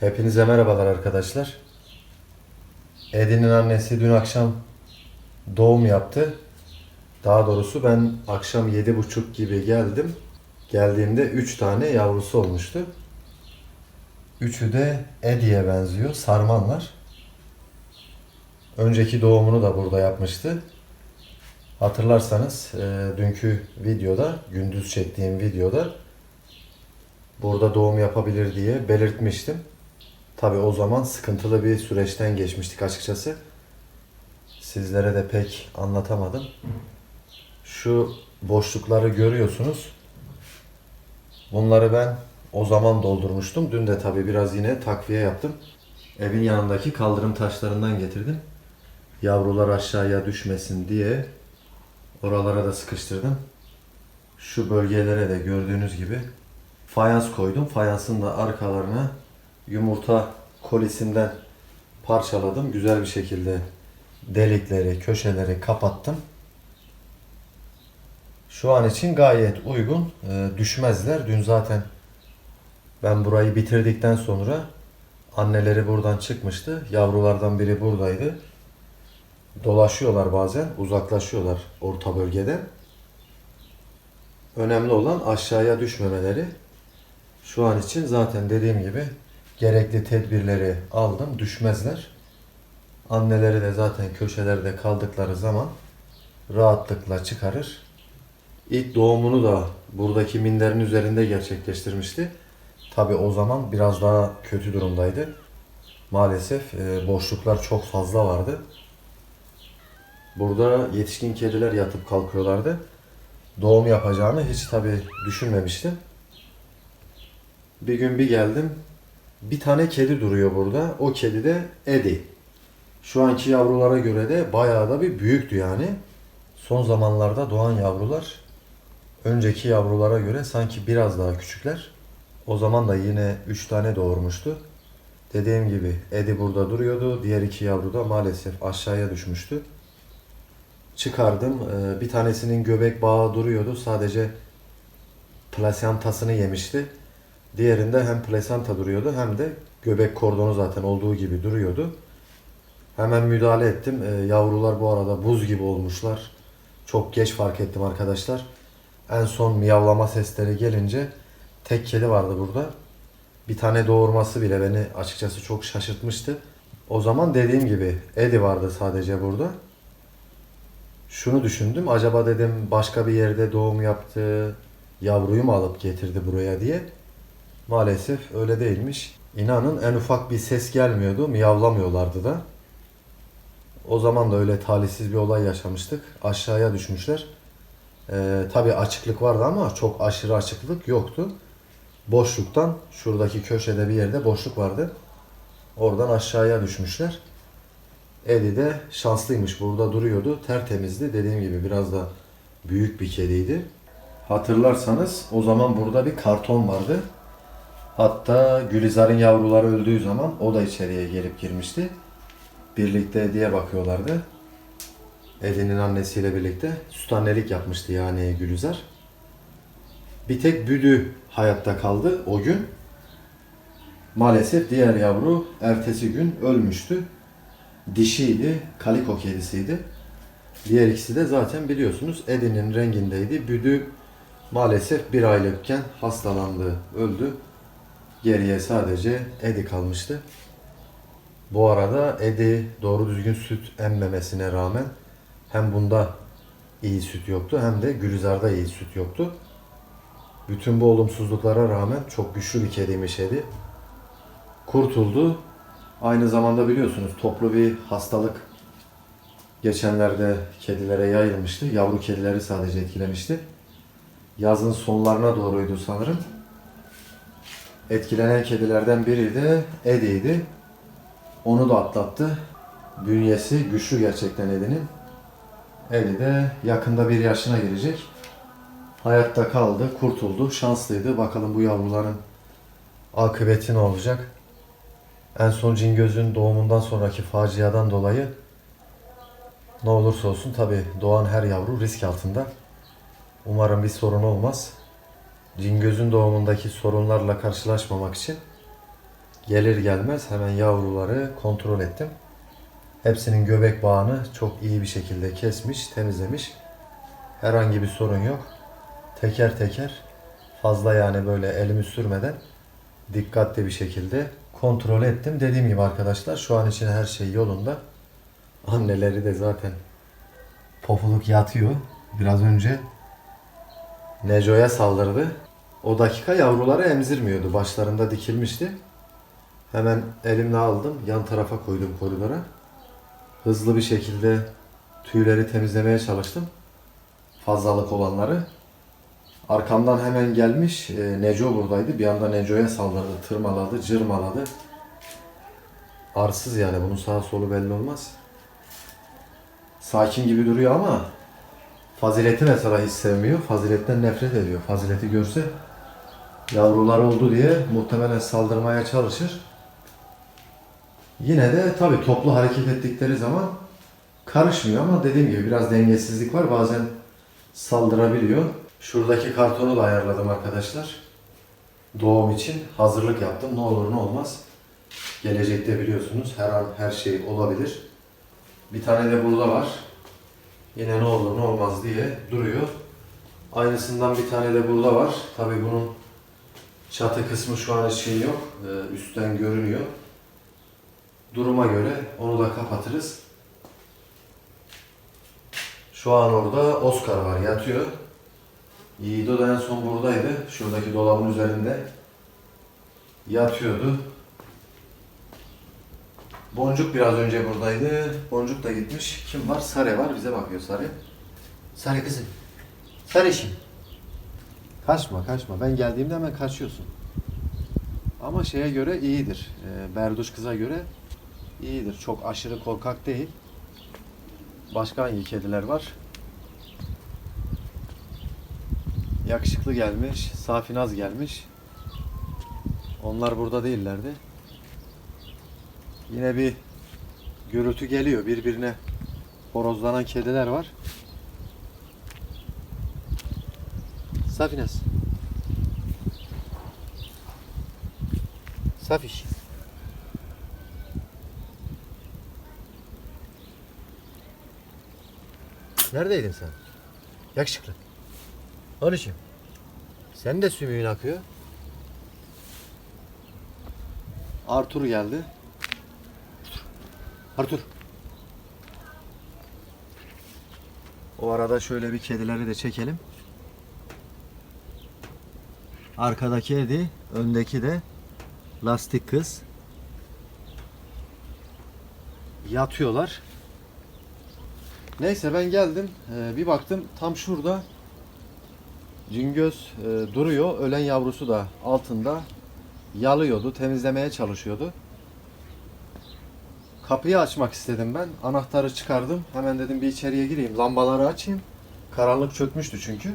Hepinize merhabalar arkadaşlar. Edin'in annesi dün akşam doğum yaptı. Daha doğrusu ben akşam yedi buçuk gibi geldim. Geldiğimde 3 tane yavrusu olmuştu. Üçü de Edi'ye benziyor. Sarmanlar. Önceki doğumunu da burada yapmıştı. Hatırlarsanız e, dünkü videoda, gündüz çektiğim videoda burada doğum yapabilir diye belirtmiştim. Tabi o zaman sıkıntılı bir süreçten geçmiştik açıkçası. Sizlere de pek anlatamadım. Şu boşlukları görüyorsunuz. Bunları ben o zaman doldurmuştum. Dün de tabi biraz yine takviye yaptım. Evin yanındaki kaldırım taşlarından getirdim. Yavrular aşağıya düşmesin diye oralara da sıkıştırdım. Şu bölgelere de gördüğünüz gibi fayans koydum. Fayansın da arkalarına yumurta kolisinden parçaladım. Güzel bir şekilde delikleri, köşeleri kapattım. Şu an için gayet uygun. Ee, düşmezler. Dün zaten ben burayı bitirdikten sonra anneleri buradan çıkmıştı. Yavrulardan biri buradaydı. Dolaşıyorlar bazen, uzaklaşıyorlar orta bölgeden. Önemli olan aşağıya düşmemeleri. Şu an için zaten dediğim gibi gerekli tedbirleri aldım. Düşmezler. Anneleri de zaten köşelerde kaldıkları zaman rahatlıkla çıkarır. İlk doğumunu da buradaki minderin üzerinde gerçekleştirmişti. Tabi o zaman biraz daha kötü durumdaydı. Maalesef e, boşluklar çok fazla vardı. Burada yetişkin kediler yatıp kalkıyorlardı. Doğum yapacağını hiç tabi düşünmemiştim. Bir gün bir geldim. Bir tane kedi duruyor burada. O kedi de Eddie. Şu anki yavrulara göre de bayağı da bir büyüktü yani. Son zamanlarda doğan yavrular önceki yavrulara göre sanki biraz daha küçükler. O zaman da yine 3 tane doğurmuştu. Dediğim gibi Edi burada duruyordu. Diğer iki yavru da maalesef aşağıya düşmüştü. Çıkardım. Ee, Bir tanesinin göbek bağı duruyordu. Sadece plasentasını yemişti. Diğerinde hem plasenta duruyordu hem de göbek kordonu zaten olduğu gibi duruyordu. Hemen müdahale ettim. Ee, Yavrular bu arada buz gibi olmuşlar. Çok geç fark ettim arkadaşlar. En son miyavlama sesleri gelince tek kedi vardı burada. Bir tane doğurması bile beni açıkçası çok şaşırtmıştı. O zaman dediğim gibi Edi vardı sadece burada. Şunu düşündüm. Acaba dedim başka bir yerde doğum yaptı. Yavruyu mu alıp getirdi buraya diye. Maalesef öyle değilmiş. İnanın en ufak bir ses gelmiyordu. Miyavlamıyorlardı da. O zaman da öyle talihsiz bir olay yaşamıştık. Aşağıya düşmüşler. Ee, tabii açıklık vardı ama çok aşırı açıklık yoktu. Boşluktan şuradaki köşede bir yerde boşluk vardı. Oradan aşağıya düşmüşler. Eddie de şanslıymış. Burada duruyordu. Tertemizdi. Dediğim gibi biraz da büyük bir kediydi. Hatırlarsanız o zaman burada bir karton vardı. Hatta Gülizar'ın yavruları öldüğü zaman o da içeriye gelip girmişti. Birlikte diye bakıyorlardı. Eddie'nin annesiyle birlikte süt annelik yapmıştı yani Gülizar. Bir tek Büdü hayatta kaldı o gün. Maalesef diğer yavru ertesi gün ölmüştü. Dişiydi, kaliko kedisiydi. Diğer ikisi de zaten biliyorsunuz Eddie'nin rengindeydi. Büdü maalesef bir aylıkken hastalandı, öldü. Geriye sadece Eddie kalmıştı. Bu arada Eddie doğru düzgün süt emmemesine rağmen hem bunda iyi süt yoktu hem de Gülizar'da iyi süt yoktu. Bütün bu olumsuzluklara rağmen çok güçlü bir kediymiş Eddie. Kurtuldu. Aynı zamanda biliyorsunuz toplu bir hastalık geçenlerde kedilere yayılmıştı. Yavru kedileri sadece etkilemişti. Yazın sonlarına doğruydu sanırım. Etkilenen kedilerden biri de Eddie'ydi. Onu da atlattı. Bünyesi güçlü gerçekten Eddie'nin. Eddie de yakında bir yaşına girecek. Hayatta kaldı, kurtuldu, şanslıydı. Bakalım bu yavruların akıbeti ne olacak? En son Cingöz'ün doğumundan sonraki faciadan dolayı ne olursa olsun tabi doğan her yavru risk altında. Umarım bir sorun olmaz. Cingöz'ün doğumundaki sorunlarla karşılaşmamak için Gelir gelmez hemen yavruları kontrol ettim. Hepsinin göbek bağını çok iyi bir şekilde kesmiş, temizlemiş. Herhangi bir sorun yok. Teker teker fazla yani böyle elimi sürmeden dikkatli bir şekilde kontrol ettim. Dediğim gibi arkadaşlar şu an için her şey yolunda. Anneleri de zaten pofuluk yatıyor. Biraz önce Neco'ya saldırdı. O dakika yavruları emzirmiyordu. Başlarında dikilmişti. Hemen elimle aldım. Yan tarafa koydum koridora. Hızlı bir şekilde tüyleri temizlemeye çalıştım. Fazlalık olanları. Arkamdan hemen gelmiş. E, Neco buradaydı. Bir anda Neco'ya saldırdı. Tırmaladı, cırmaladı. Arsız yani. Bunun sağ solu belli olmaz. Sakin gibi duruyor ama Fazileti mesela hiç sevmiyor. Faziletten nefret ediyor. Fazileti görse yavrular oldu diye muhtemelen saldırmaya çalışır. Yine de tabii toplu hareket ettikleri zaman karışmıyor ama dediğim gibi biraz dengesizlik var. Bazen saldırabiliyor. Şuradaki kartonu da ayarladım arkadaşlar. Doğum için hazırlık yaptım. Ne olur ne olmaz. Gelecekte biliyorsunuz her an her şey olabilir. Bir tane de burada var. Yine ne olur ne olmaz diye duruyor. Aynısından bir tane de burada var. Tabii bunun çatı kısmı şu an için yok. Ee, üstten görünüyor. Duruma göre onu da kapatırız. Şu an orada Oscar var yatıyor. Yiğido da en son buradaydı. Şuradaki dolabın üzerinde yatıyordu. Boncuk biraz önce buradaydı. Boncuk da gitmiş. Kim var? Sare var. Bize bakıyor Sare. Sare kızım. Sareşim. Kaçma kaçma. Ben geldiğimde hemen kaçıyorsun. Ama şeye göre iyidir. E, Berduş kıza göre iyidir. Çok aşırı korkak değil. Başka hangi kediler var? Yakışıklı gelmiş. Safinaz gelmiş. Onlar burada değillerdi. Yine bir gürültü geliyor. Birbirine horozlanan kediler var. Safinas. Safiş. Neredeydin sen? Yakışıklı. Oruçum. Sen de sümüğün akıyor. Artur geldi. Artur. O arada şöyle bir kedileri de çekelim. Arkadaki Edi, öndeki de lastik kız. Yatıyorlar. Neyse ben geldim. Ee, bir baktım tam şurada Cingöz e, duruyor. Ölen yavrusu da altında yalıyordu. Temizlemeye çalışıyordu. Kapıyı açmak istedim ben. Anahtarı çıkardım. Hemen dedim bir içeriye gireyim. Lambaları açayım. Karanlık çökmüştü çünkü.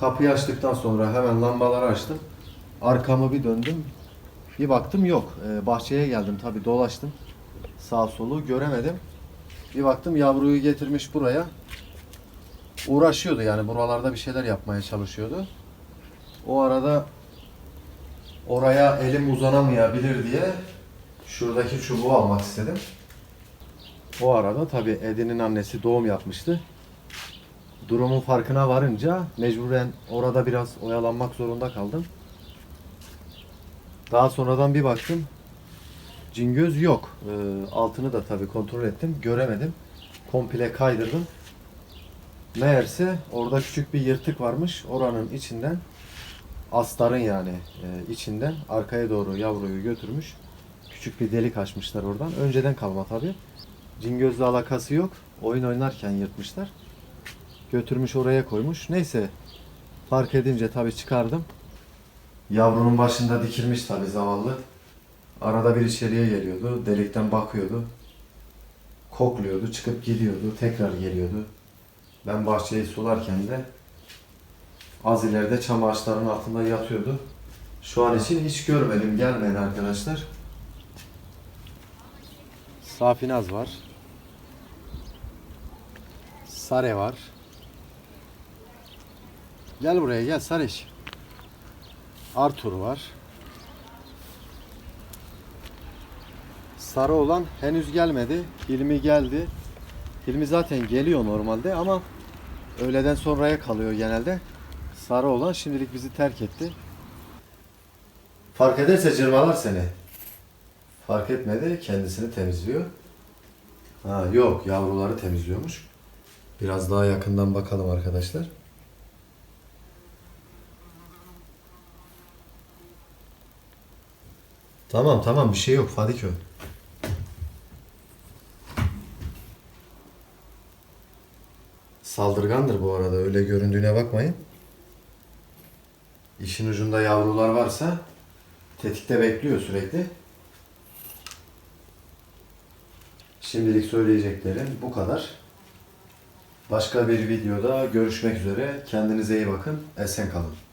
Kapıyı açtıktan sonra hemen lambaları açtım. Arkamı bir döndüm. Bir baktım yok. Ee, bahçeye geldim tabii dolaştım. Sağ solu göremedim. Bir baktım yavruyu getirmiş buraya. Uğraşıyordu yani buralarda bir şeyler yapmaya çalışıyordu. O arada oraya elim uzanamayabilir diye şuradaki çubuğu almak istedim. O arada tabii Edi'nin annesi doğum yapmıştı. Durumun farkına varınca mecburen orada biraz oyalanmak zorunda kaldım. Daha sonradan bir baktım. Cingöz yok. Ee, altını da tabii kontrol ettim. Göremedim. Komple kaydırdım. Meğerse orada küçük bir yırtık varmış. Oranın içinden astarın yani e, içinden arkaya doğru yavruyu götürmüş. Küçük bir delik açmışlar oradan. Önceden kalma tabii. Cingözle alakası yok. Oyun oynarken yırtmışlar. Götürmüş oraya koymuş. Neyse fark edince tabii çıkardım. Yavrunun başında dikilmiş tabii zavallı. Arada bir içeriye geliyordu. Delikten bakıyordu. Kokluyordu. Çıkıp gidiyordu. Tekrar geliyordu. Ben bahçeyi sularken de az ileride çam ağaçlarının altında yatıyordu. Şu an için hiç görmedim. Gelmeyin arkadaşlar. Safinaz var. Sare var. Gel buraya gel Sareş. Arthur var. Sarı olan henüz gelmedi. Hilmi geldi. Hilmi zaten geliyor normalde ama öğleden sonraya kalıyor genelde. Sarı olan şimdilik bizi terk etti. Fark ederse cırmalar seni. Fark etmedi, kendisini temizliyor. Ha yok, yavruları temizliyormuş. Biraz daha yakından bakalım arkadaşlar. Tamam tamam bir şey yok Fadiko. Saldırgandır bu arada öyle göründüğüne bakmayın. İşin ucunda yavrular varsa tetikte bekliyor sürekli. Şimdilik söyleyeceklerim bu kadar. Başka bir videoda görüşmek üzere. Kendinize iyi bakın. Esen kalın.